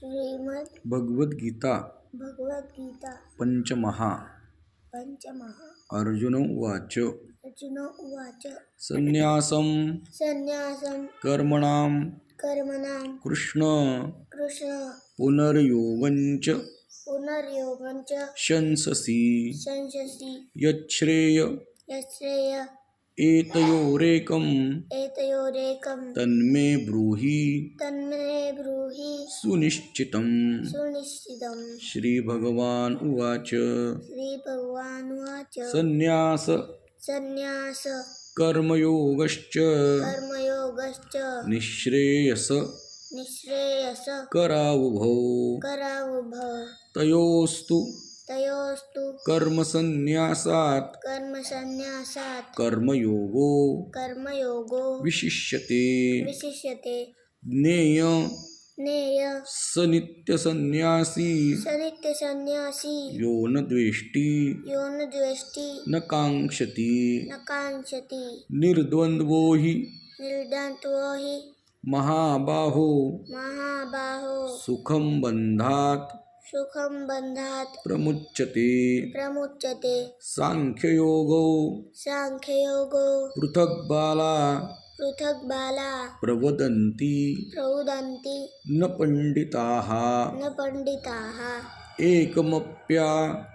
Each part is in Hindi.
श्रीमद् भगवद्गीता भगवद्गीता पञ्चमहा पञ्चमः अर्जुन उवाच। अर्जुन उवाच। सन्न्यासं सन्न्यासं कर्मणां कर्मणां कृष्ण कृष्ण पुनर्योगञ्च पुनर्योगं च शंससि। शंससि। यच्छ्रेय यश्रेय एतयोरेकम् एतयोरेकं तन्मे ब्रूहि। तन्मे ब्रूहि। सुनिश्चितम्। श्री भगवान उवाच। श्रीभगवानुवाच सन्न्यास। सन्न्यास। कर्मयोगश्च। कर्मयोगश्च। निःश्रेयस। निःश्रेयस। करावुभौ। करावुभौ। तयोस्तु। तयोस्तु। कर्मसन्न्यासात्। कर्मसन्न्यासात्। कर्मयोगो। कर्मयोगो। विशिष्यते। विशिष्यते। ज्ञेय। नेय स नित्यसन्न्यासी सनित्यसन्न्यासी। यो न द्वेष्टि। यो न द्वेष्टि। न काङ्क्षति। न काङ्क्षति। निर्द्वन्द्वो हि। निर्दन्त्वो हि। महाबाहो। महाबाहो। सुखं बन्धात्। सुखं बन्धात्। प्रमुच्यते। प्रमुच्यते। साङ्ख्ययोगौ साङ्ख्ययोगो पृथग्बाला पृथक् बाला। प्रवदन्ति। प्रौदन्ति न पण्डिताः। न पण्डिताः। एकमप्या।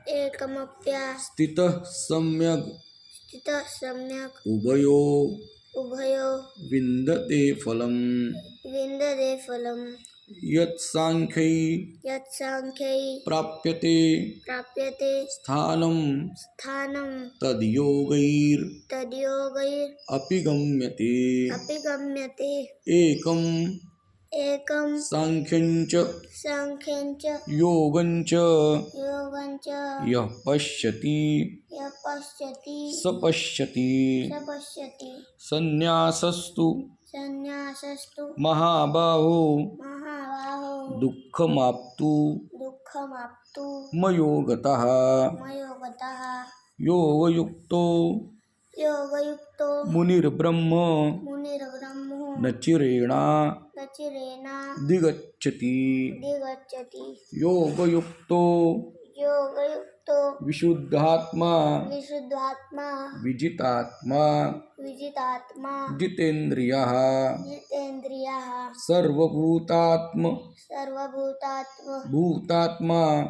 एकमप्या। स्थितः सम्यग्। स्थितः सम्यक् उभयो। उभयो। विन्दते फलम्। विन्दते फलम्। यत्साङ्ख्यै यत्साङ्ख्यै प्राप्यते प्राप्यते स्थानं स्थानं तद्योगैर् तद्योगैर् अपि गम्यते। अपि गम्यते। एकं एकं साङ्ख्यं च साङ्ख्यं च योगं च योगं च यः पश्यति यः पश्यति। स पश्यति। स पश्यति। सन्न्यासस्तु सन्न्यासस्तु महाबाहो। महाबाहो। दुःखमाप्तु। दुःखमाप्तु। मयो गतः मयो गतः योगयुक्तो। योगयुक्तो। मुनिर्ब्रह्म। मुनिर्ब्रह्मो। न चिरेणा न चिरेण दिगच्छति। दिगच्छति। योगयुक्तो। योगयुक्तो विशुद्धात्मा। विशुद्धात्मा। विजितात्मा। विजितात्मा। जितेन्द्रियः जितेन्द्रियः सर्वभूतात्म। सर्वभूतात्म। भूतात्मा।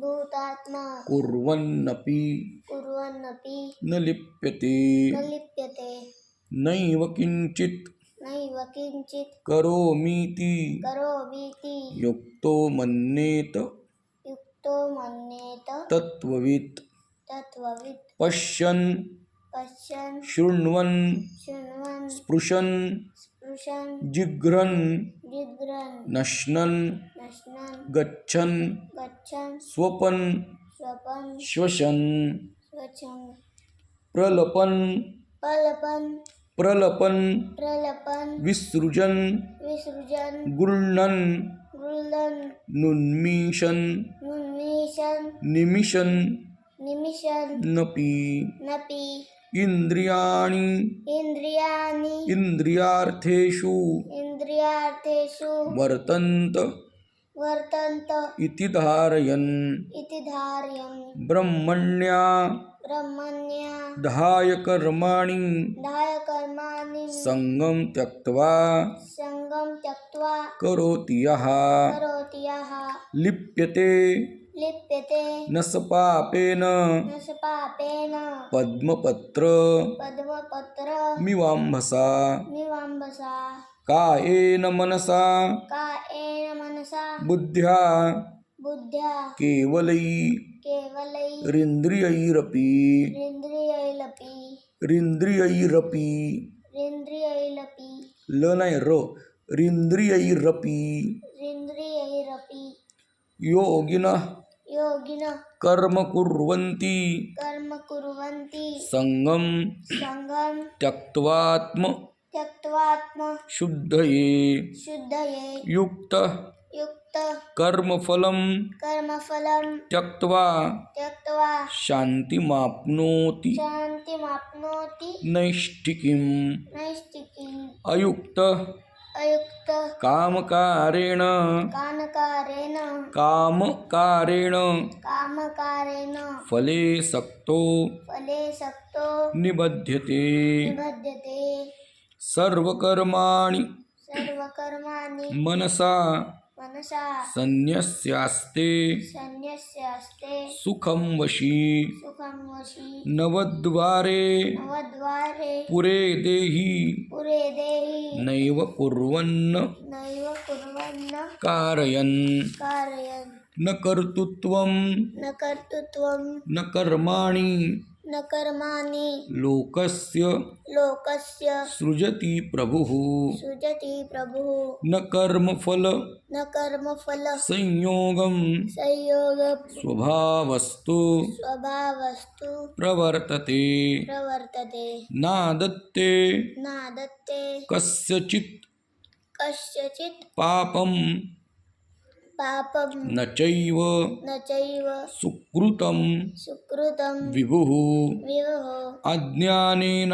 भूतात्मा। कुर्वन्नपि। कुर्वन्नपि। न लिप्यते। न लिप्यते। नैव किञ्चित्। नैव किञ्चित्। करोमीति। करोमीति। युक्तो मन्येत। युक्तो मन्येत। तत्त्ववित्। तत्त्ववित्। पश्यन्। पश्यन्। शृण्वन्। शृण्वन्। स्पृशन्। स्पृशन्। जिघ्रन्। जिघ्रन्। नश्नन्। नश्नन्। गच्छन्। गच्छन्। स्वपन्। स्वपन्। श्वसन् स्वच्छन्। प्रलपन्। पलपन् प्रलपन्। प्रलपन्। विसृजन्। विसृजन्। गृह्णन् नुन्मीषन्। उन्मीषन् निमिषन् निमिषन् नपि। नपि। इन्द्रियाणि। इन्द्रियाणि। इन्द्रियार्थेषु। इन्द्रियार्थेषु। वर्तन्त। वर्तन्त। इति धारयन्। इति धारयन्। ब्रह्मण्या। ब्रह्मण्या। धाय कर्माणि दायकर्माणि सङ्गं त्यक्त्वा। सङ्गं त्यक्त्वा। करोति यः। करोति यः। लिप्यते। लिप्यते। न स पापेन। न स पापेन। पद्मपत्र। पद्मपत्र। मिवाम्भसा निवाम्बसा कायेन मनसा। कायेन मनसा। बुद्ध्या। बुद्ध्या। केवलै। केवलैरिन्द्रियैलपि रिन्द्रियैरपि। रिन्द्रियैरपि। ल नाही र। रिन्द्रियैरपि। इन्द्रियैरपि योगिनः योगिनः। कर्म कुर्वन्ति। कर्म कुर्वन्ति। सङ्गं सङ्गं त्यक्त्वात्म। त्यक्त्वात्म। शुद्धये। शुद्धये। युक्तः। युक्त। कर्मफलं कर्मफलं त्यक्त्वा। त्यक्त्वा। शान्तिमाप्नोति। शान्तिमाप्नोति। नैष्ठिकीम्। नैष्टिकीम् अयुक्तः। अयुक्त कामकारेण। कानकारेण कामकारेण। कामकारेण। फले सक्तो। फले सक्तो। निबध्यते। निबध्यते। सर्वकर्माणि। सर्वकर्माणि। मनसा। मनसा संन्यस्यास्ते सन्न्यस्यास्ते। सुखं वशी। सुखं वशी। नवद्वारे। नवद्वारे। पुरे देहि। पुरे देहि। नैव कुर्वन्। नैव कुर्वन्न कारयन्। कारयन्। न कर्तृत्वं न कर्तृत्वं न कर्माणि। न कर्माणि। लोकस्य लोकस्य। सृजति प्रभुः। सृजति प्रभुः। न कर्मफल। न कर्मफल। संयोगं संयोग स्वभावस्तु। स्वभावस्तु। प्रवर्तते। प्रवर्तते। नादत्ते। नादत्ते। कस्यचित्। कस्यचित्। पापं पापं न चैव न चैव सुकृतं सुकृतं विभुः। विवहो अज्ञानेन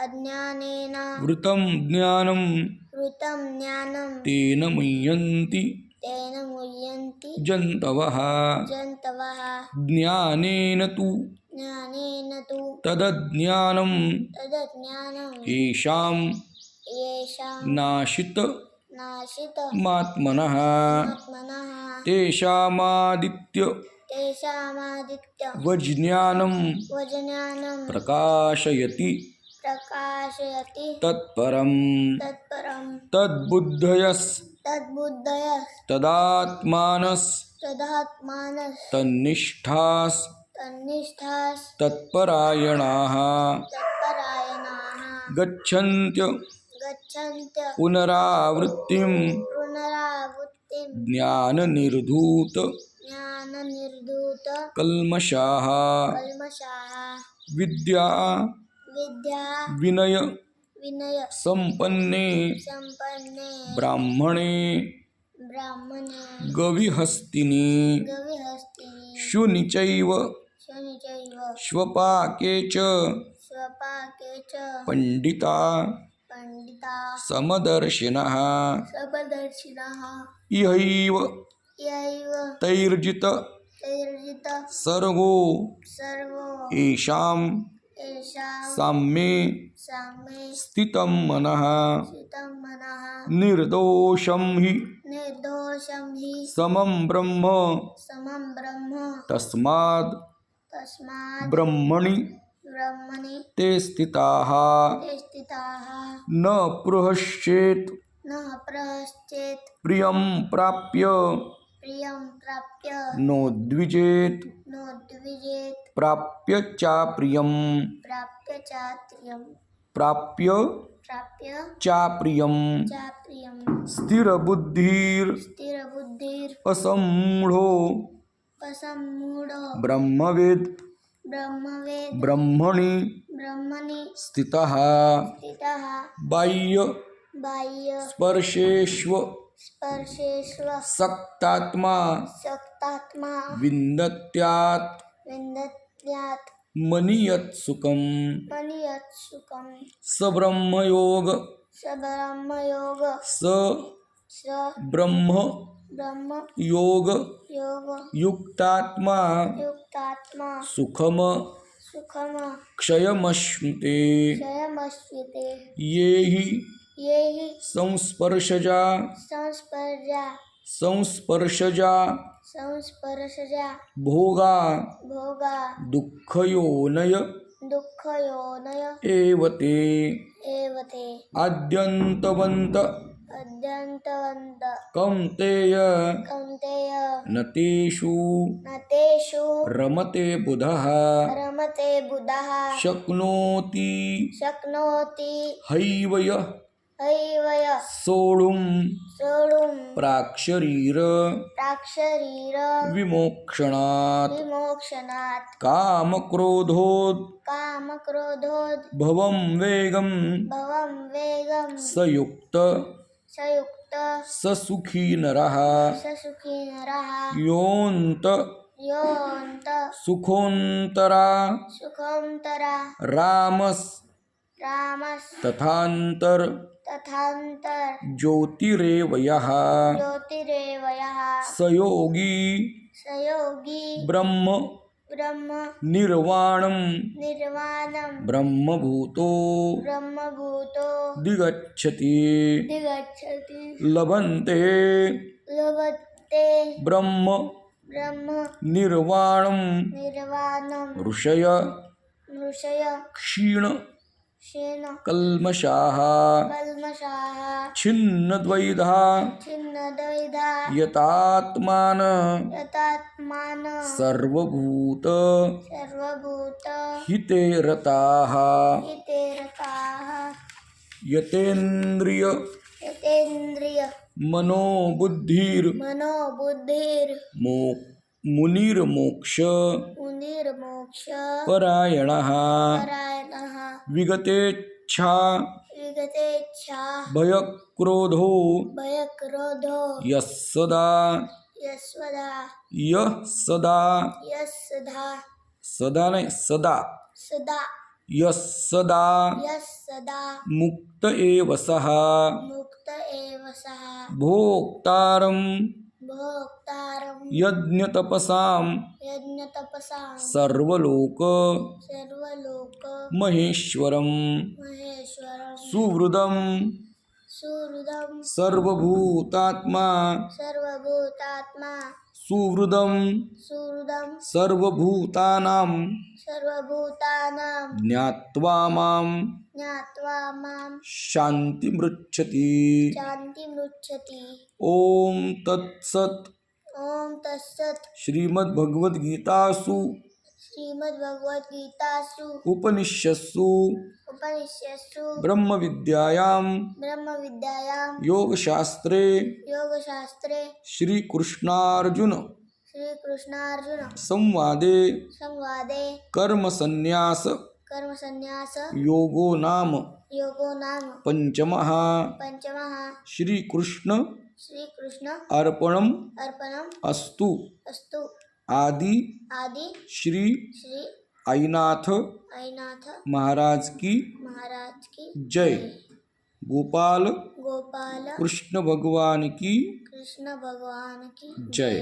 अज्ञानेन वृतं ज्ञानं ज्ञानं तेन मुह्यन्ति तेन मुह्यन्ति जन्तवः। जन्तवः। ज्ञानेन तु ज्ञानेन तु तदज्ञानं तदज्ञानं येषां येषां नाशित मात्मनः। तेषामादित्य। तेषामादित्य। वज्ञानं प्रकाशयति। प्रकाशयति। तत्परं तत्परं तद्बुद्धयस्तदात्मानस्तन्निष्ठास् तद्बुद्धयस्तदात्मानस्तन्निष्ठास्तत्परायणाः तत्परायणाः। गच्छन्त्य। ज्ञान पुनरावृत्तिं ज्ञाननिर्धूत। कल्मषाः। कल्मषाः। विद्या। विद्या। विनय। सम्पन्ने। ब्राह्मणे। ब्राह्मणे। गविहस्तिनि। गविहस्तिनि। च। स्वपाके च। पण्डिता। पण्डिता। समदर्शिनः समदर्शिनः। इहैव यैव तैर्जित सर्वो साम्ये साम्ये स्थितं मनः। स्थितं निर्दोषं हि निर्दोषं हि समं ब्रह्म। समं ब्रह्म। तस्मात् ब्रह्मणि ब्रह्मणि ते स्थिताः। ते स्थिताः। न पृहश्चेत् न प्रश्चेत् प्रियं प्राप्य। प्रियं प्राप्य। नोद्विजेत् नोद्विजेत् प्राप्य चाप्रियं प्राप्य चात्रियं प्राप्य प्राप्य च प्रियं स्थिरबुद्धिर्। स्थिरबुद्धिर्। असम्मूढो। असम्मूढो। ब्रह्मवेद्। ब्रह्मवेद ब्रह्मणि ब्रह्मणि स्थितः स्थितः बाह्य बाह्य स्पर्शेष्व स्पर्शेष्व सक्तात्मा सक्तात्मा विन्दत्यात् विन्दत्यात् मनीयत्सुखम् मनियत्सुखं स ब्रह्मयोग स ब्रह्मयोग स स ब्रह्म ब्रह्म योग योग युक्तात्मा युक्तात्मा सुखम सुखम क्षयमश्नुते। ये हि ये हि संस्पर्शजा। संस्पर्जा संस्पर्शजा। संस्पर्शजा। भोगा। भोगा। दुःखयोनय। दुःखयोनय। एव ते एव ते आद्यन्तवन्त। अद्यन्तवन्त कौन्तेय। कौन्तेय। न तेषु न तेषु रमते बुधः। रमते बुधः। शक्नोति। शक्नोति। हैव यः। हैवय सोढुं सोढुं प्राक्शरीर प्राक्षरीर। विमोक्षणात्। विमोक्षणात्। कामक्रोधोद्। कामक्रोधोद्भवं वेगं वेगं सयुक्त। सयुक्त। स सुखी नरः। स सुखी नरः। योऽन्त। योऽन्त। सुखोऽन्तरा। सुखोऽन्तरा। रामस्। रामस्। तथान्तर। तथान्तर। ज्योतिरेवयः। ज्योतिरेवयः। सयोगी। सयोगी। ब्रह्म। ब्रह्म निर्वाणं निर्वाणं ब्रह्मभूतो। ब्रह्मभूतो। दिगच्छति दिगच्छति लभन्ते। लभन्ते। ब्रह्म। ब्रह्म। निर्वाणम। निर्वाणम। ऋषय। ऋषय। क्षीण। कल्मषाः। छिन्नद्वैधा। यतात्मान। सर्वभूत। हिते रताः यतेन्द्रिय। यतेन्द्रिय। मनोबुद्धिर्। मनो बुद्धिर् मो मुनिर्मोक्ष। मुनिर्मोक्ष। परायणः। परायणः। विगतेच्छा। विगतेच्छा। भयक्रोधो। भयक्रोधो। यः सदा। यस्वदा यः सदा। यस्सदा सदा। नहीं सदा। सदा। यः सदा। यस्सदा मुक्त एव सः। मुक्त एव सः। भोक्तारं यज्ञतपसां यज्ञतपसां सर्वलोक सर्वलोक महेश्वरं महेश्वरं सुहृदं सुहृदं सर्वभूतात्मा सर्वभूतात्मा सुहृदं सुहृदं सर्वभूतानां सर्वभूतानां ज्ञात्वा मां ज्ञात्वा मां शान्तिमृच्छति शान्तिमृच्छति ॐ तत्सत्। ॐ तत्सत्। श्रीमद्भगवद्गीतासु। श्रीमद्भगवद्गीतासु। उपनिषत्सु। उपनिषत्सु। ब्रह्मविद्यायां। ब्रह्मविद्यायां। योगशास्त्रे। योगशास्त्रे। श्रीकृष्णार्जुन। श्रीकृष्णार्जुन। संवादे। संवादे। कर्मसन्न्यास। कर्मसन्न्यास। योगो नाम। योगो नाम। पञ्चमः पञ्चमः श्रीकृष्ण। श्रीकृष्ण। अर्पणम्। अर्पणम्। अस्तु। अस्तु। आदि आदि श्री श्री अनाथ अनाथ महाराज की महाराज की जय। गोपाल गोपाल कृष्ण भगवान की कृष्ण भगवान की जय।